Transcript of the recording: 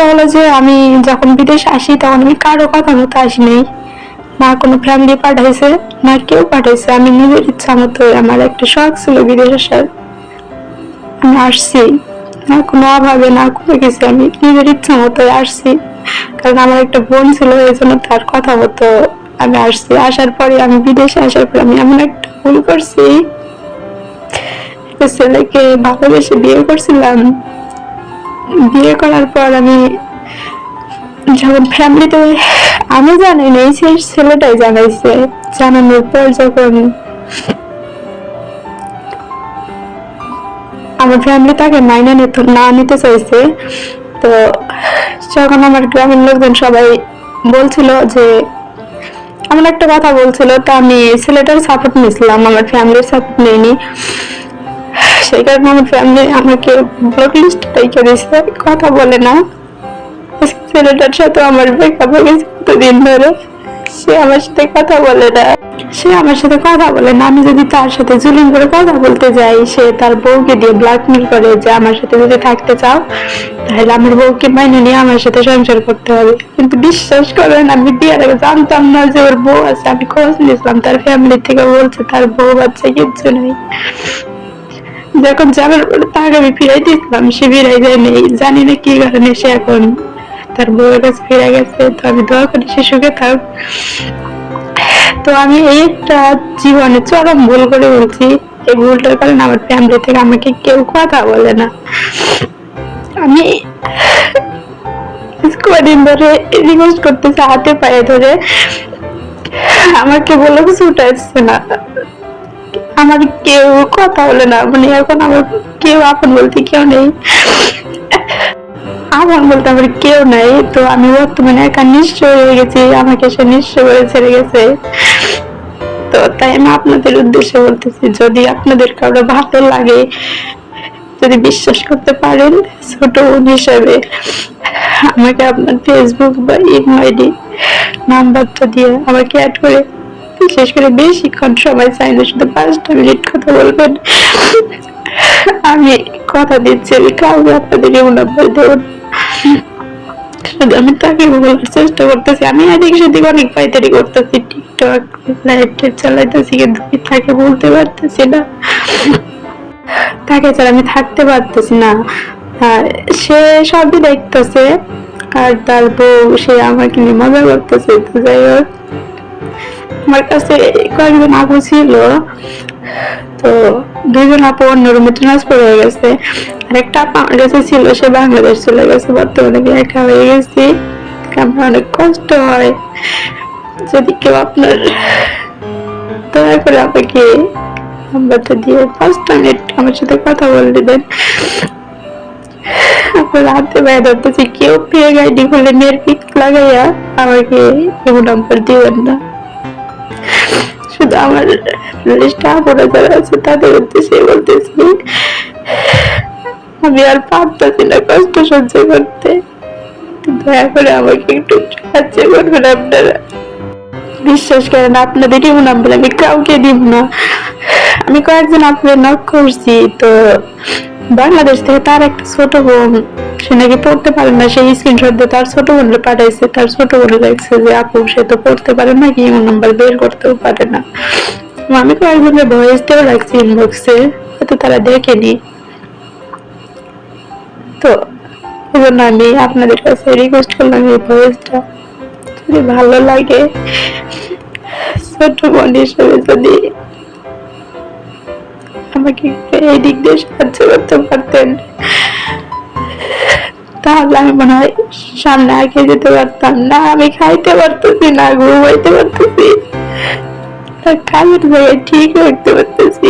সমস্যা হলো যে আমি যখন বিদেশে আসি তখন আমি কারও কথা মতো আসি নাই। না কোনো ফ্যামিলি পাঠাইছে না কেউ পাঠাইছে। আমি নিজের ইচ্ছা মতো আমার একটা শখ ছিল বিদেশ আসার। আমি আসছি। না কোনো অভাবে, না কোনো কিছু, আমি নিজের ইচ্ছা মতো আসছি। কারণ আমার একটা বোন ছিল, এই জন্য তার কথা মতো আমি আসছি। আসার পরে আমি বিদেশে আসার পরে আমি এমন একটা ভুল করছি। ছেলেকে ভালোবেসে বিয়ে করছিলাম। বিয়ে করার পর আমি যখন ফ্যামিলিতে আমি জানি নাই সেই ছেলেটাই জানাইছে, জানানোর পর যখন আমার ফ্যামিলি তাকে মাইনে নিতে, না নিতে চাইছে, তো যখন আমার গ্রামের লোকজন সবাই বলছিল যে, এমন একটা কথা বলছিল, তো আমি ছেলেটার সাপোর্ট নিয়েছিলাম, আমার ফ্যামিলির সাপোর্ট নেইনি সেই কারণে আমার ফ্যামিলি আমাকে ব্লক লিস্ট রেখে দিয়েছে কথা বলে না। ছেলেটার সাথে আমার ব্রেকআপ হয়ে গেছে কতদিন ধরে। সে আমার সাথে কথা বলে না। সে আমার সাথে কথা বলে না। আমি যদি তার সাথে জুলুম করে কথা বলতে যাই, সে তার বউকে দিয়ে ব্ল্যাকমেল করে যে আমার সাথে যদি থাকতে চাও, তাহলে আমার বউকে মাইনে নিয়ে আমার সাথে সংসার করতে হবে। কিন্তু বিশ্বাস করেন, আমি বিয়ের আগে জানতাম না যে ওর বউ আছে। আমি খোঁজ নিয়েছিলাম, তার ফ্যামিলি থেকে বলছে তার বউ বাচ্চা কিচ্ছু নেই। যখন যাবার পরে তাকে আমি ফিরাই দিয়েছিলাম, সে ফিরাই জানি না কি কারণে সে এখন তার বউয়ের কাছে ফিরে গেছে। তো আমি দোয়া করি সে সুখে থাক। তো আমি এই একটা জীবনে চরম ভুল করে বলছি। এই ভুলটার কারণে আমার ফ্যামিলি থেকে আমাকে কেউ কথা বলে না। আমি কদিন ধরে রিকোয়েস্ট করতেছে হাতে পায়ে ধরে। আমাকে বলে কিছু উঠাচ্ছে না। আমার কেউ কথা বলে না মানে এখন আমার কেউ আপন বলতে কেউ নেই। আপন বলতে আমার কেউ নাই, তো আমি বর্তমানে একা নিঃস্ব হয়ে গেছি, আমাকে সে নিঃস্ব করে ছেড়ে গেছে। তো তাই আমি আপনাদের উদ্দেশ্যে বলতেছি, যদি আপনাদের কারও ভালো লাগে, যদি বিশ্বাস করতে পারেন, ছোট হিসেবে আমাকে আপনার ফেসবুক বা ইমো আইডি নাম্বারটা দিয়ে আমাকে অ্যাড করে বিশেষ করে বেশিক্ষণ সময় চাই না, শুধু পাঁচটা মিনিট কথা বলবেন। আমি কথা দিচ্ছি, আমি কাউকে আপনাদের এমন দেবো আমি তাকে বলার চেষ্টা করতেছি। আমি এদিক সেদিক অনেক পাইতারি করতেছি, টিকটক লাইভ টেপ চালাইতেছি, কিন্তু তাকে বলতে পারতেছি না। তাকে ছাড়া আমি থাকতে পারতেছি না। সে সবই দেখতেছে, আর তার বউ, সে আমাকে নিয়ে মজা করতেছে, তো যাই হোক। আমার কাছে কয়েকজন আপু ছিল। তো দুইজন আপু অন্য রুমে ট্রান্সফার হয়ে গেছে। আর একটা আপু আমার কাছে ছিল, সে বাংলাদেশ চলে গেছে। বর্তমানে আমি একা হয়ে গেছি। আমার অনেক কষ্ট হয়। যদি কেউ আপনার দয়া করে আমাকে নাম্বারটা দিয়ে পাঁচটা মিনিট আমার সাথে কথা বলে দেন। আপনার হাতে পায়ে ধরতেছি কেউ পেয়ে গাইডি খুলে মেয়ের পিক লাগাইয়া আমাকে কেউ নাম্বার দিবেন না। শুধু আমার লিস্টে আপনারা যারা আছে তাদের উদ্দেশ্যে বলতেছি, আমি আর পারতেছি না কষ্ট সহ্য করতে। দয়া করে আমাকে একটু সাহায্য করবেন আপনারা। বিশ্বাস করেন, আপনাদের নাম্বার আমি কাউকে দিব না। আমি কয়েকজন আপনাদের নক করছি, তো বাংলাদেশ থেকে তার একটা ছোট বোন, সে নাকি পড়তে পারে না, সেই স্ক্রিনশট দিয়ে তার ছোট বোনকে পাঠাইছে, তার ছোট বোন লাগছে যে, আপু, সে তো পড়তে পারে না, কি এমন নাম্বার বের করতেও পারে না। আমি কয়েকজনের ভয়েস দিয়েও রাখছি ইনবক্সে হয়তো তারা দেখেনি। তো এই জন্য আমি আপনাদের কাছে রিকোয়েস্ট করলাম এই ভয়েসটা যদি ভালো লাগে, ছোট বোন হিসেবে যদি আমাকে এই দিক দিয়ে সাহায্য করতে পারতেন। তাহলে আমি মনে হয় সামনে আগে যেতে পারতাম না। আমি খাইতে পারতেছি না, ঘুমাইতে পারতেছি। কাজের জায়গায় ঠিক রাখতে পারতেছি।